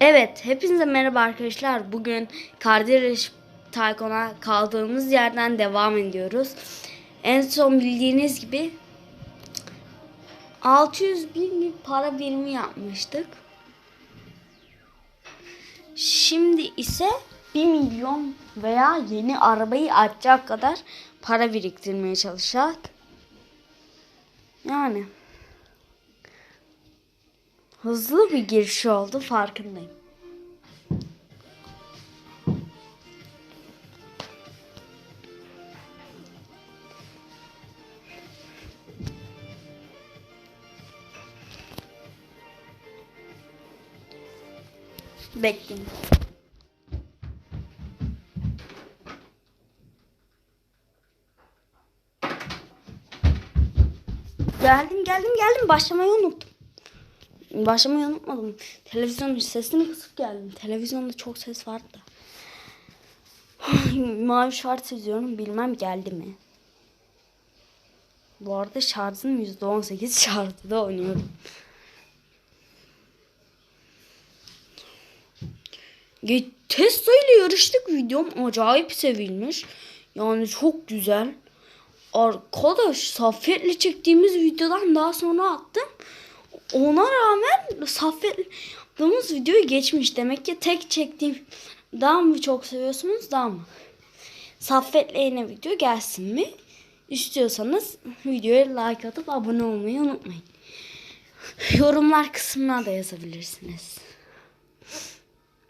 Evet, hepinize merhaba arkadaşlar. Bugün Kardeş Taykon'a kaldığımız yerden devam ediyoruz. En son bildiğiniz gibi 600 bin para birimi yapmıştık. Şimdi ise 1 milyon veya yeni arabayı açacak kadar para biriktirmeye çalışacak. Yani hızlı bir giriş oldu farkındayım. Bekleyin. Geldim geldim geldim başlamayı unuttum. Başlamayı unutmadım. Televizyonun sesini kısıp geldim. Televizyonda çok ses vardı. Mavi şart izliyorum. Bilmem geldi mi. Bu arada şarjım %18 şarjda oynuyorum. Tesla ile yarıştık videom acayip sevilmiş. Yani çok güzel. Arkadaş Saffet'le çektiğimiz videodan daha sonra attım. Ona rağmen Saffet'le yaptığımız videoyu geçmiş. Demek ki tek çektiğim daha mı çok seviyorsunuz daha mı? Saffet'le yine video gelsin mi? İstiyorsanız videoya like atıp abone olmayı unutmayın. Yorumlar kısmına da yazabilirsiniz.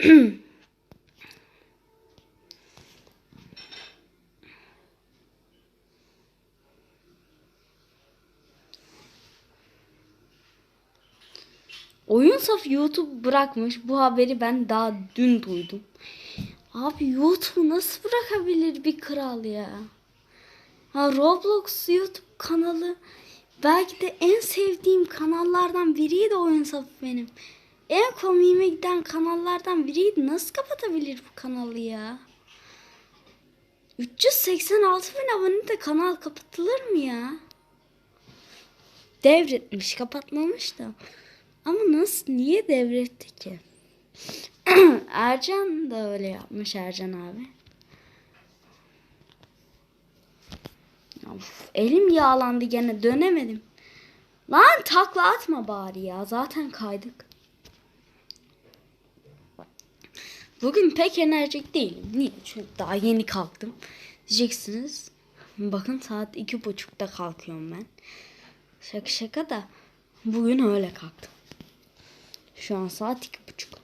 Oyun saf YouTube bırakmış. Bu haberi ben daha dün duydum. Abi YouTube nasıl bırakabilir bir kral ya? Ha Roblox YouTube kanalı belki de en sevdiğim kanallardan biriydi oyun saf benim. En komiğime giden kanallardan biriydi. Nasıl kapatabilir bu kanalı ya? 386 bin abone de kanal kapatılır mı ya? Devretmiş kapatmamış da. Ama nasıl niye devretti ki? Ercan da öyle yapmış Ercan abi. Of, elim yağlandı gene dönemedim. Lan takla atma bari ya zaten kaydık. Bugün pek enerjik değilim. Niye? Çünkü daha yeni kalktım. Diyeceksiniz. Bakın saat iki buçukta kalkıyorum ben. Şaka şaka da bugün öyle kalktım. Şu an saat iki buçuk.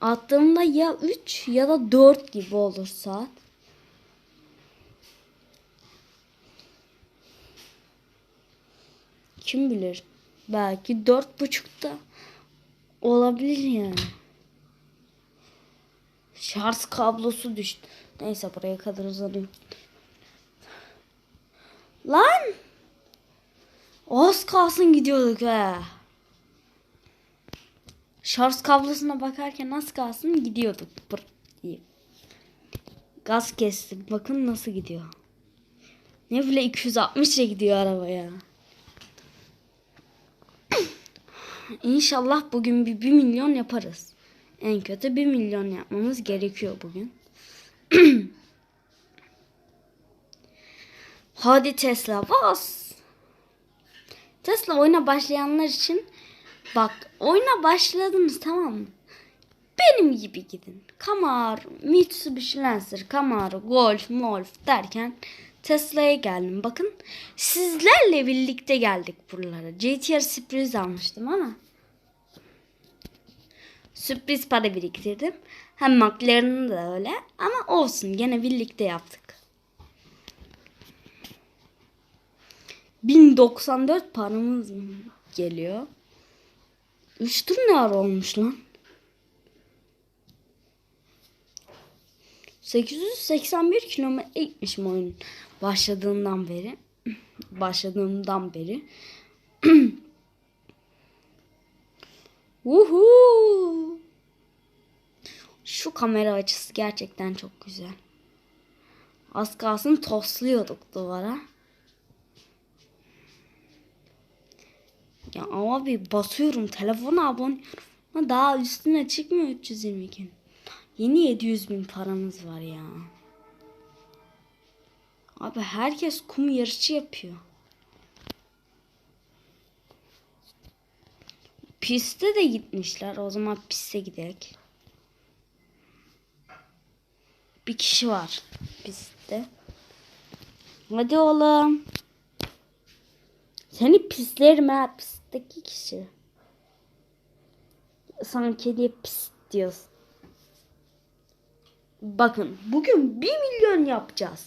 Attığımda ya 3 ya da 4 gibi olur saat. Kim bilir? Belki dört buçukta olabilir yani. Şarj kablosu düştü. Neyse buraya kadar uzanıyor. Lan! Az kalsın gidiyorduk he. Şarj kablosuna bakarken az kalsın gidiyorduk. Pırt diye. Gaz kesti. Bakın nasıl gidiyor. Ne bile 260 ile gidiyor araba ya. İnşallah bugün bir 1 milyon yaparız. En kötü 1 milyon yapmamız gerekiyor bugün. Hadi Tesla bas. Tesla oyuna başlayanlar için bak oyuna başladınız tamam mı? Benim gibi gidin. Camaro, Mitsubishi Lancer, Camaro, Golf, Molf derken Tesla'ya geldim. Bakın sizlerle birlikte geldik buralara. GTR sürpriz almıştım ama sürpriz para biriktirdim. Hem McLaren'ı da öyle ama olsun gene birlikte yaptık. 1094 paramız geliyor. 3 tur ne ara olmuş lan? 881 kilometre gitmişim oyun başladığından beri. Başladığımdan beri. Uhu. Şu kamera açısı gerçekten çok güzel. Az kalsın tosluyorduk duvara. Ya abi basıyorum telefona abone Ama daha üstüne çıkmıyor 322. Yeni 700 bin paramız var ya. Abi herkes kum yarışı yapıyor. Piste de gitmişler. O zaman piste gidelim. Bir kişi var pistte. Hadi oğlum. Seni pislerim ha pistteki kişi. Sana kediye pis diyorsun. Bakın bugün 1 milyon yapacağız.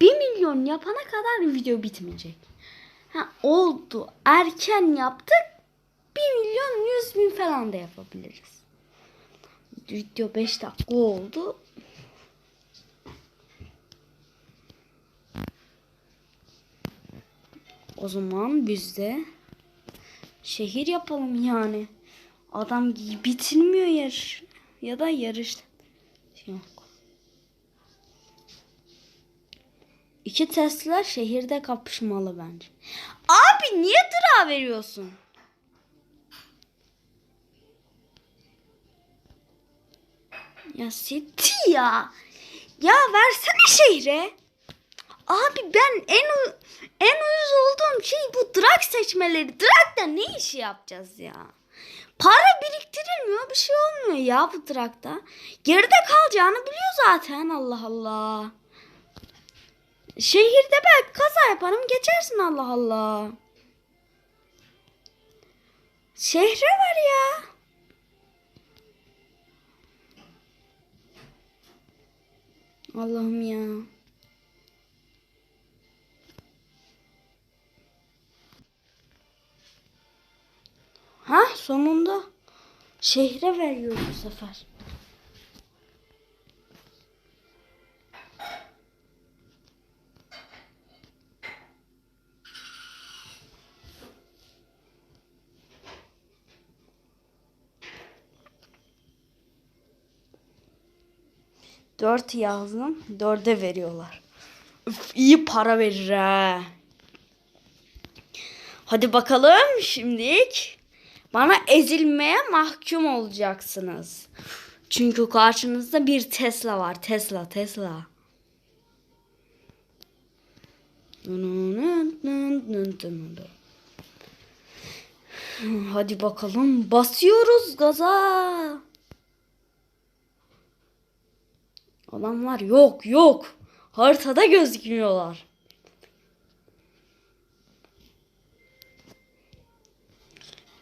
1 milyon yapana kadar video bitmeyecek. Ha, oldu. Erken yaptık. 1 milyon 100 bin falan da yapabiliriz. Video 5 dakika oldu. O zaman biz de şehir yapalım yani. Adam bitirmiyor yarış. Ya da yarış. Yok. İki Tesla şehirde kapışmalı bence. Abi niye dıra veriyorsun? Ya City ya. Ya versene şehre. Abi ben en en uyuz olduğum şey bu drag seçmeleri. Drag'da ne işi yapacağız ya? Para biriktirilmiyor bir şey olmuyor ya bu drag'da. Geride kalacağını biliyor zaten Allah Allah. Şehirde belki kaza yaparım geçersin Allah Allah. Şehre var ya. Allah'ım ya. Ha sonunda şehre veriyor bu sefer. Dört yazdım. Dörde veriyorlar. Üf, iyi para verir ha. Hadi bakalım şimdilik bana ezilmeye mahkum olacaksınız. Çünkü karşınızda bir Tesla var. Tesla, Tesla. Hadi bakalım basıyoruz gaza. Adamlar yok yok. Haritada gözükmüyorlar.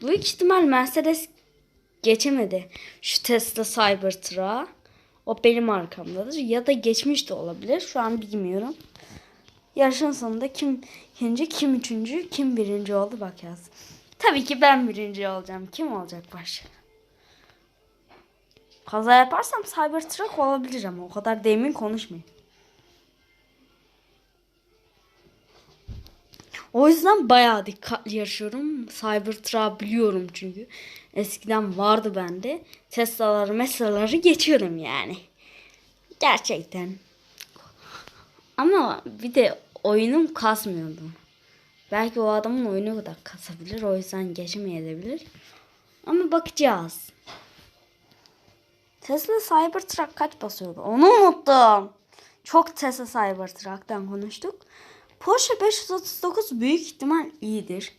Büyük ihtimal Mercedes geçemedi. Şu Tesla Cybertruck'a. O benim arkamdadır. Ya da geçmiş de olabilir. Şu an bilmiyorum. Yarışın sonunda kim ikinci, kim üçüncü, kim birinci oldu bakacağız. Tabii ki ben birinci olacağım. Kim olacak başka? Kaza yaparsam Cybertruck olabilir ama o kadar da emin konuşmayayım. O yüzden bayağı dikkatli yaşıyorum. Cybertruck biliyorum çünkü. Eskiden vardı bende. Tesla'ları meslaları geçiyorum yani. Gerçekten. Ama bir de oyunum kasmıyordu. Belki o adamın oyunu da kasabilir. O yüzden geçemeyebilir. Ama bakacağız. Tesla Cybertruck kaç basıyordu? Onu unuttum. Çok Tesla Cybertruck'tan konuştuk. Porsche 539 büyük ihtimal iyidir.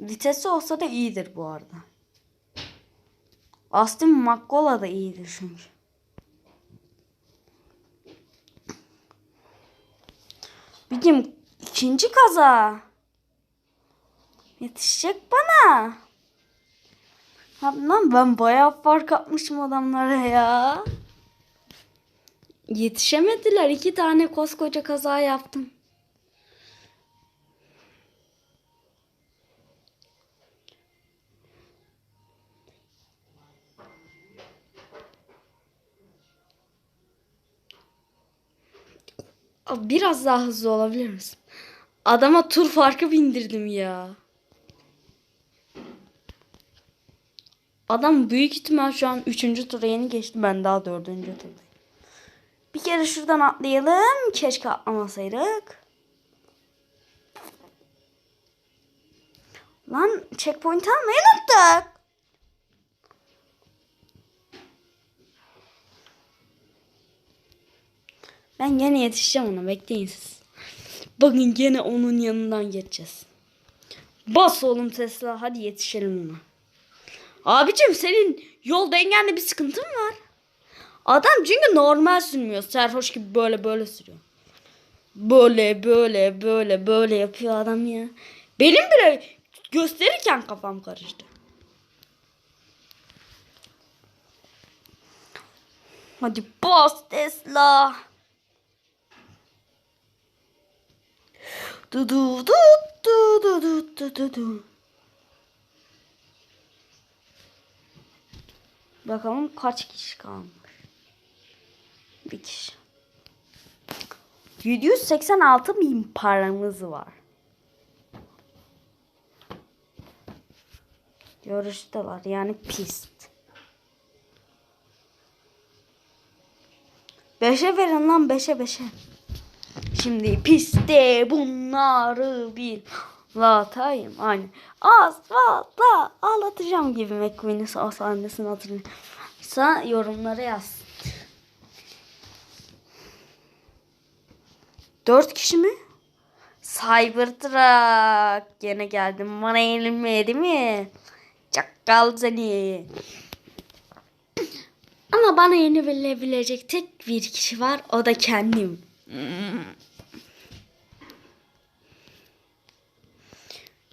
Vitesi olsa da iyidir bu arada. Aston Marcola da iyidir çünkü. Bizim ikinci kaza. Yetişecek bana. Lan ben bayağı fark atmışım adamlara ya. Yetişemediler. İki tane koskoca kaza yaptım. Biraz daha hızlı olabilir misin? Adama tur farkı bindirdim ya. Adam büyük ihtimal şu an 3. tura yeni geçti. Ben daha 4. turdayım. Bir kere şuradan atlayalım. Keşke atlamasaydık. Lan checkpoint almayı unuttuk. Ben gene yetişeceğim ona bekleyin siz. Bakın gene onun yanından geçeceğiz. Bas oğlum Tesla hadi yetişelim ona. Abicim senin yol dengenle bir sıkıntın var. Adam çünkü normal sürmüyor. Serhoş gibi böyle böyle sürüyor. Böyle böyle böyle böyle yapıyor adam ya. Benim bile gösterirken kafam karıştı. Hadi bas Tesla. Du du du du du du du du du. Bakalım kaç kişi kalmış. Bir kişi. 786 bin paramız var. Yarıştalar yani pist. Beşe verin lan beşe beşe. Şimdi pistte bunları bir latayım. Hani asfaltla ağlatacağım gibi McQueen'in o sahnesini hatırlıyorsa yorumlara yaz. Dört kişi mi? Cybertruck. Gene geldim. Bana yenilmeye değil mi? Çakal seni. Ama bana yenilebilecek tek bir kişi var. O da kendim.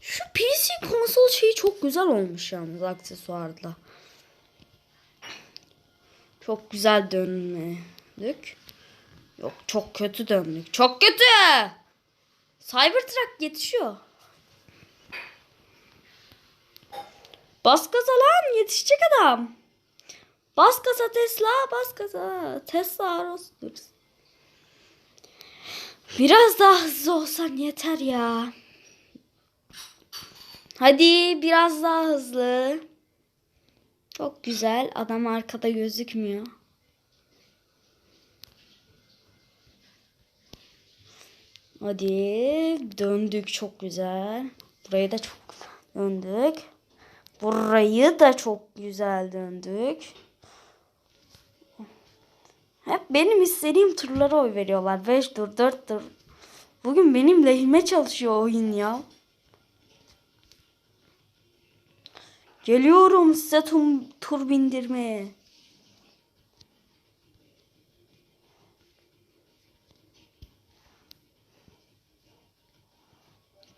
Şu PC konsol şeyi çok güzel olmuş yalnız aksesuarla. Çok güzel döndük. Yok çok kötü döndük. Çok kötü. Cybertruck yetişiyor. Bas gaza lan yetişecek adam. Bas gaza Tesla bas gaza. Tesla Aros'tur. Biraz daha hızlı olsan yeter ya. Hadi biraz daha hızlı. Çok güzel. Adam arkada gözükmüyor. Hadi döndük çok güzel. Burayı da çok döndük. Burayı da çok güzel döndük. Hep benim istediğim turlara oy veriyorlar. 5 tur 4 tur. Bugün benim lehime çalışıyor oyun ya. Geliyorum size tur, tur bindirmeye.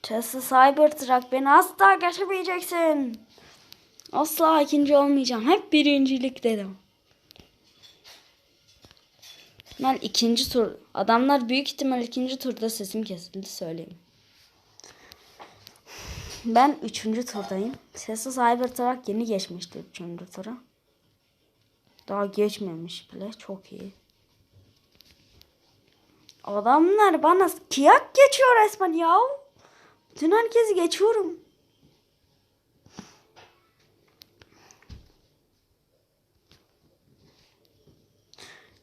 Tesla Cybertruck beni asla geçemeyeceksin. Asla ikinci olmayacağım. Hep birincilik dedim. Ben ikinci tur. Adamlar büyük ihtimal ikinci turda sesim kesildi söyleyeyim. Ben üçüncü turdayım. Tesla Cybertruck yeni geçmişti üçüncü tura. Daha geçmemiş bile. Çok iyi. Adamlar bana kiyak geçiyor resmen ya. Dün herkesi geçiyorum.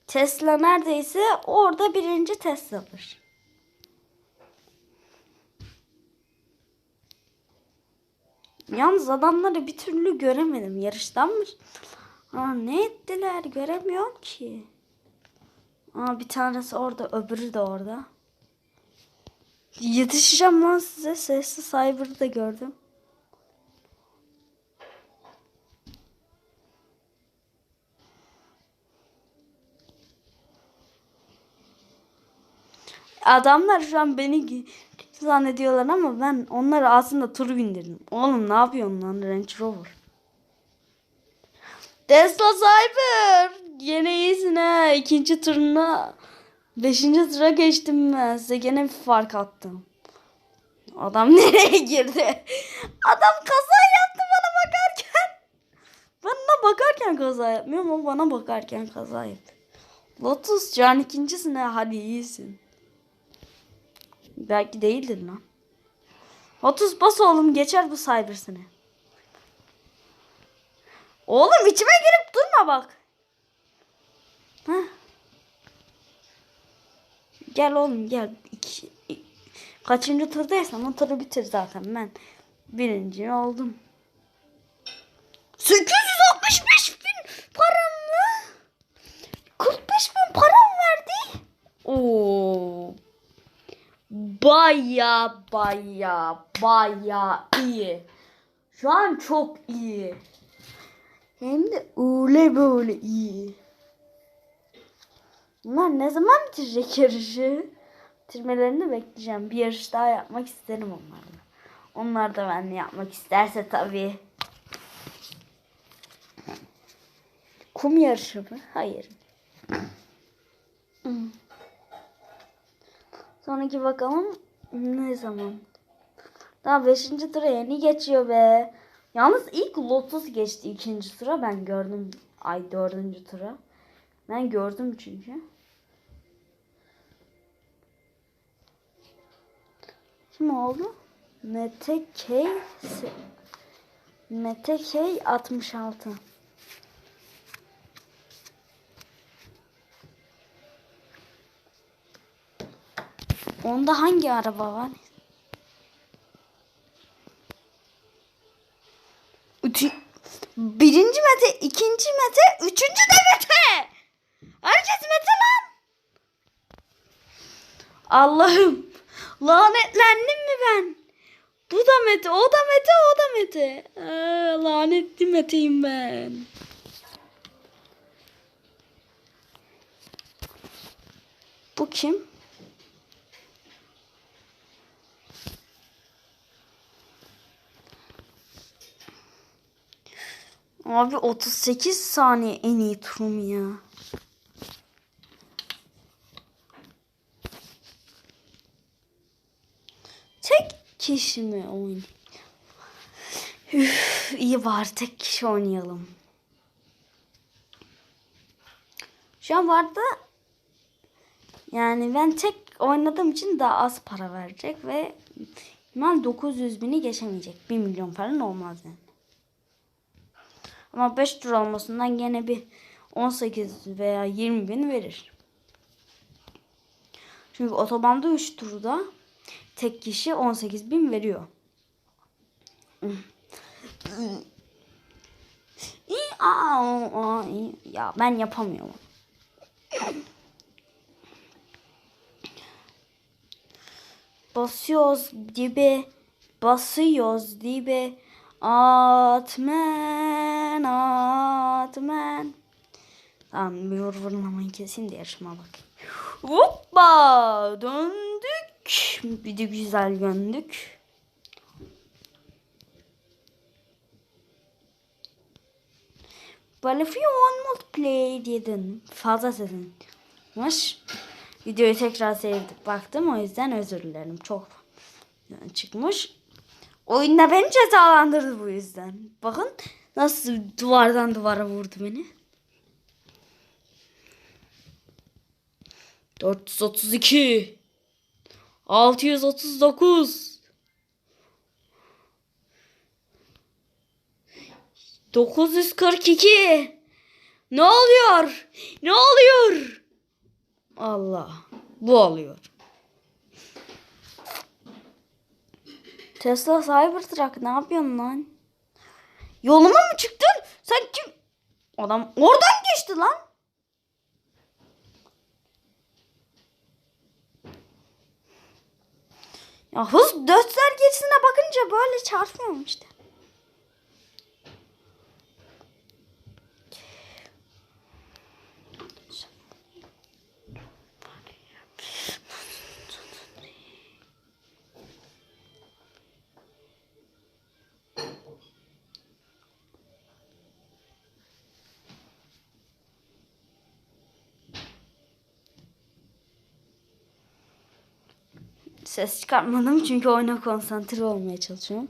Tesla neredeyse orada birinci Tesla'dır. Yalnız adamları bir türlü göremedim. Yarıştan mı? Aa, ne ettiler göremiyorum ki. Aa, bir tanesi orada öbürü de orada. Yetişeceğim lan size. Sesli Cyber'ı da gördüm. Adamlar şu an beni zannediyorlar ama ben onları aslında tur bindirdim. Oğlum ne yapıyorsun lan Range Rover? Tesla Cyber. Yine iyisin ha. İkinci turuna beşinci tura geçtim ben. Size gene bir fark attım. Adam nereye girdi? Adam kaza yaptı bana bakarken. Ben ona bakarken kaza yapmıyorum ama bana bakarken kaza yapıyor. Lotus can ikincisine hadi iyisin. Belki değildir lan. 30 bas oğlum geçer bu cyber. Oğlum içime girip durma bak. Heh. Gel oğlum gel. İki, kaçıncı turdaysam o turu bitir zaten ben. Birinci oldum. 865 bin param mı? 45 bin param verdi. Oo. Baya baya baya iyi. Şu an çok iyi. Hem de öyle böyle iyi. Bunlar ne zaman bitirecek yarışı? Bitirmelerini bekleyeceğim. Bir yarış daha yapmak isterim onlarla. Onlar da benimle yapmak isterse tabii. Kum yarışı mı? Hayır. Sonraki bakalım ne zaman? Daha 5. tura yeni geçiyor be. Yalnız ilk Lotus geçti ikinci tura ben gördüm. Ay dördüncü tura. Ben gördüm çünkü. Kim oldu? Mete K. Mete K 66. Onda hangi araba var? Üçü, birinci Mete, ikinci Mete, üçüncü de Mete. Herkes Mete lan. Allah'ım. Lanetlendim mi ben? Bu da Mete, o da Mete, o da Mete. Aa, lanetli Mete'yim ben. Bu kim? Abi 38 saniye en iyi turum ya. Tek kişi mi oyun? Üf, iyi var tek kişi oynayalım. Şu an vardı yani ben tek oynadığım için daha az para verecek ve ihtimal 900 bini geçemeyecek. 1 milyon falan olmaz yani. Ama 5 tur olmasından gene bir 18 veya 20 bin verir. Çünkü otobanda 3 turda tek kişi 18 bin veriyor. Ya ben yapamıyorum. Basıyoruz dibe, basıyoruz dibe. Atmen, atmen. Tamam bir vurvurlamayı kesin de yarışma bak. Hoppa döndük. Bir de güzel döndük. Battlefield multiplayer diye döndüm. Fazla sesinmiş. Videoyu tekrar seyredip baktım o yüzden özür dilerim. Çok çıkmış. Oyunda beni cezalandırdı bu yüzden. Bakın nasıl duvardan duvara vurdu beni. 432 639 942 Ne oluyor? Ne oluyor? Allah. Bu oluyor. Tesla Cybertruck ne yapıyorsun lan? Yoluma mı çıktın? Sen kim? Adam oradan geçti lan. Ya hız göstergesine bakınca böyle çarpmıyorum işte. Ses çıkartmadım çünkü oyuna konsantre olmaya çalışıyorum.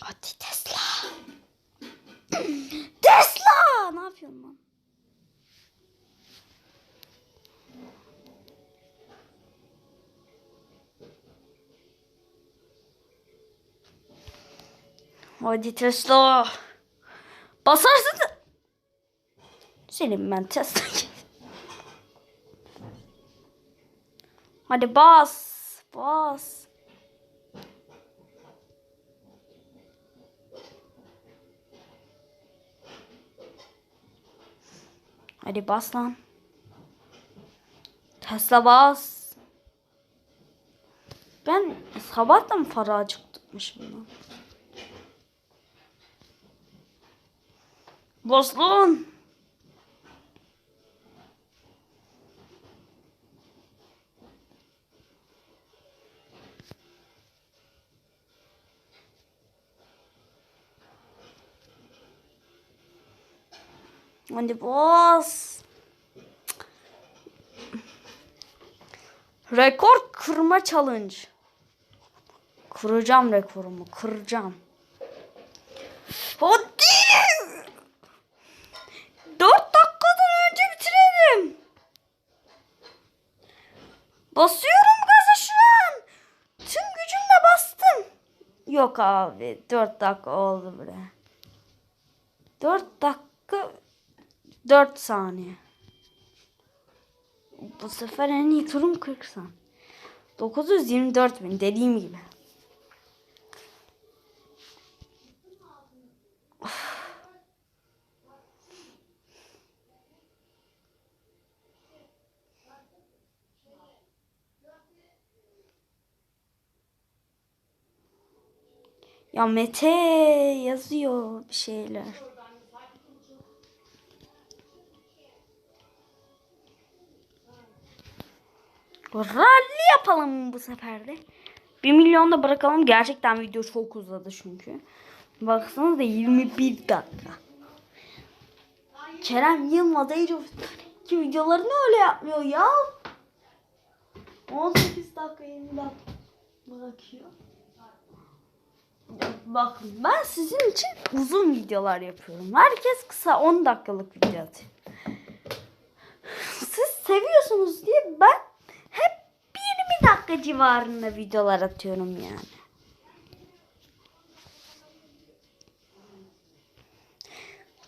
Hadi Tesla. Tesla! Ne yapıyorsun lan? Hadi Tesla. Basarsın. Senin ben Tesla. Hadi bas. Bas. Hadi bas lan. Tesla bas. Sabah da mı para acıktıkmış bundan? Boslun. Hadi boss. Rekor kırma challenge. Kıracağım rekorumu. Kıracağım. Hadi. Dört dakikadan önce bitirelim. Basıyorum gaza şu an. Tüm gücümle bastım. Yok abi. Dört dakika oldu bile. Dört dakika. Dört saniye. Bu sefer en iyi turum 40 san. 924 bin dediğim gibi. Ya Mete yazıyor bir şeyler. Rally yapalım bu sefer de. 1 milyon da bırakalım. Gerçekten video çok uzadı çünkü. Baksanıza 21 dakika. Kerem Yılmaz Age of ki videolarını öyle yapmıyor ya. 18 dakika 20 dakika bırakıyor. Bakın ben sizin için uzun videolar yapıyorum. Herkes kısa 10 dakikalık video atıyor. Siz seviyorsunuz diye ben 20 dakika civarında videolar atıyorum yani.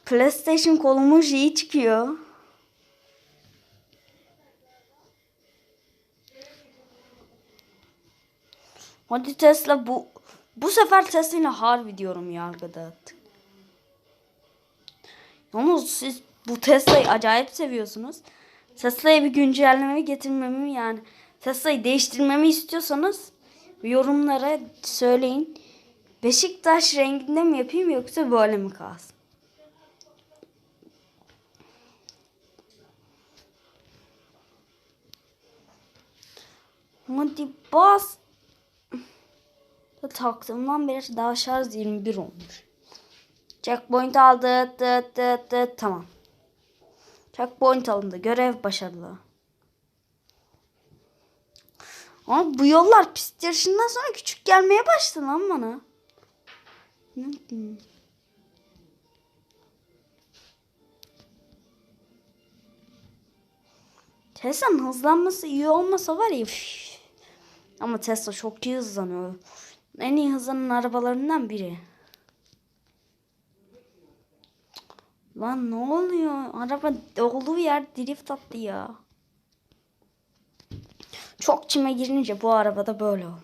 PlayStation kolumun şeyi çıkıyor. Hadi Tesla bu bu sefer Tesla'yla harbi diyorum yargıda attık. Yalnız siz bu Tesla'yı acayip seviyorsunuz. Tesla'ya bir güncelleme getirmemi yani Tesla'yı değiştirmemi istiyorsanız yorumlara söyleyin. Beşiktaş renginde mi yapayım yoksa böyle mi kalsın? Hadi bas. Taktığımdan beri daha şarj 21 olmuş. Checkpoint aldı. Dıt dıt dıt. Tamam. Checkpoint alındı. Görev başarılı. Ama bu yollar pist yarışından sonra küçük gelmeye başladı lan bana. Tesla'nın hızlanması iyi olmasa var ya. Ama Tesla çok iyi hızlanıyor. En iyi hızlanan arabalarından biri. Lan ne oluyor? Araba olduğu yer drift attı ya. Çok çime girince bu arabada böyle oldu.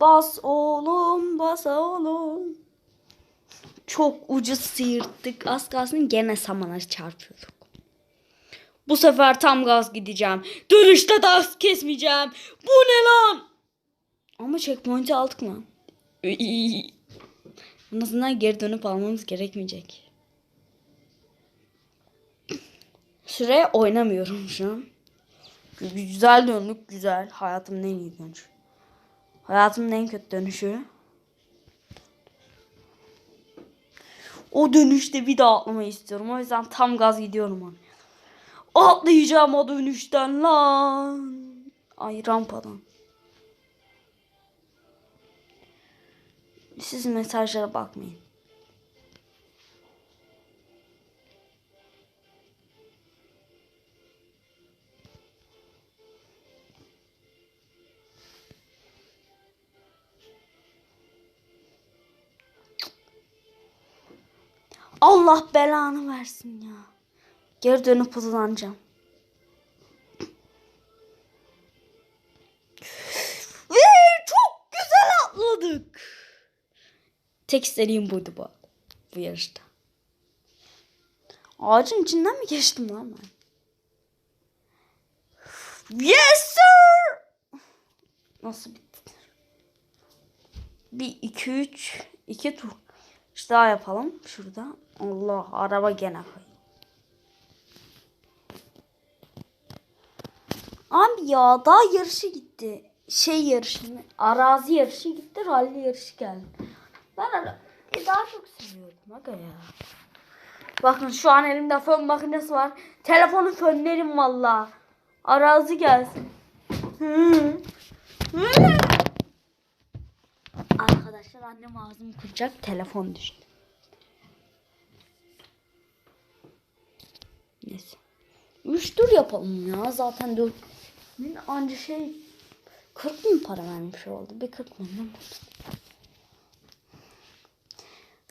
Bas oğlum, bas oğlum. Çok ucu sıyırttık. Az kalsın gene samana çarpıyorduk. Bu sefer tam gaz gideceğim. Dönüşte de az kesmeyeceğim. Bu ne lan? Ama checkpoint'i aldık mı? En azından geri dönüp almamız gerekmeyecek. Süre oynamıyorum şu an. Güzel döndük güzel. Hayatımın en iyi dönüşü. Hayatımın en kötü dönüşü. O dönüşte bir daha atlamayı istiyorum. O yüzden tam gaz gidiyorum abi. Atlayacağım o dönüşten lan. Ay rampadan. Siz mesajlara bakmayın. Allah belanı versin ya. Geri dönüp hızlanacağım. Tek istediğim buydu bu. Bu yarışta. Ağacın içinden mi geçtim lan ben? Yes sir! Nasıl bitti? Bir iki üç iki tur. İşte daha yapalım şurada. Allah araba gene kayıyor. Abi ya daha yarışı gitti. Şey yarışı, arazi yarışı gitti, rally yarışı geldi. Ben ara e, daha çok seviyordum aga ya. Bakın şu an elimde fön makinesi var. Telefonu fönlerim valla. Arazi gelsin. Arkadaşlar annem ağzımı kıracak. Telefon düştü. Neyse. Üç tur yapalım ya. Zaten dört. Anca şey 40 bin para vermiş oldu. Bir 40 bin değil mi?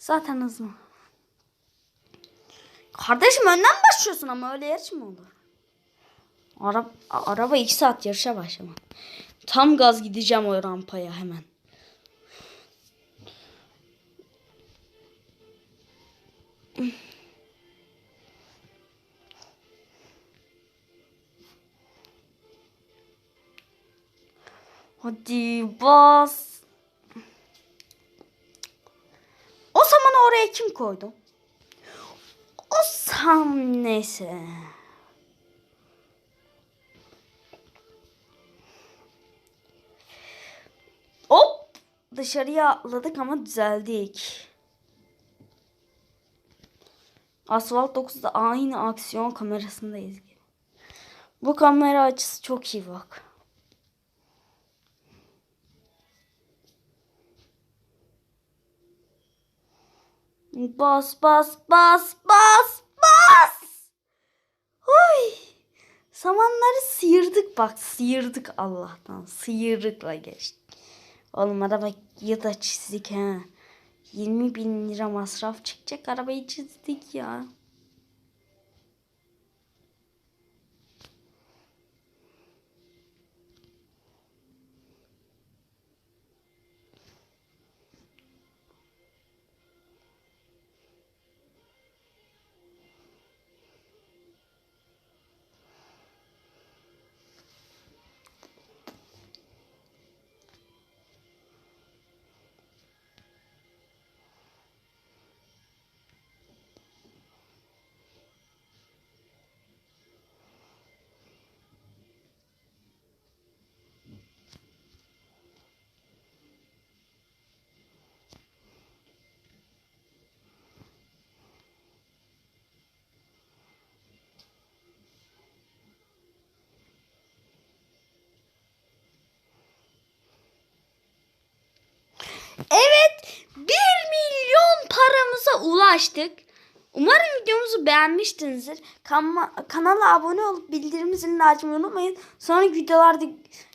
Zaten hızlı. Kardeşim önden başlıyorsun ama öyle yarış mı olur? Ara, araba 2 saat yarışa başlamam. Tam gaz gideceğim o rampaya hemen. Hadi bas. O zaman oraya kim koydu? O sam neyse. Hop dışarıya atladık ama düzeldik. Asfalt 9'da aynı aksiyon kamerasındayız. Bu kamera açısı çok iyi bak. Bas bas bas bas bas. Oy. Samanları sıyırdık bak sıyırdık Allah'tan. Sıyırdıkla geçtik. Oğlum arabayı da çizdik ha. 20 bin lira masraf çıkacak arabayı çizdik ya. Ulaştık. Umarım videomuzu beğenmişsinizdir. Kan kanala abone olup bildirim zilini açmayı unutmayın. Sonraki videolarda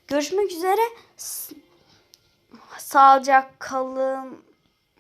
görüşmek üzere. S- Sağlıcakla kalın.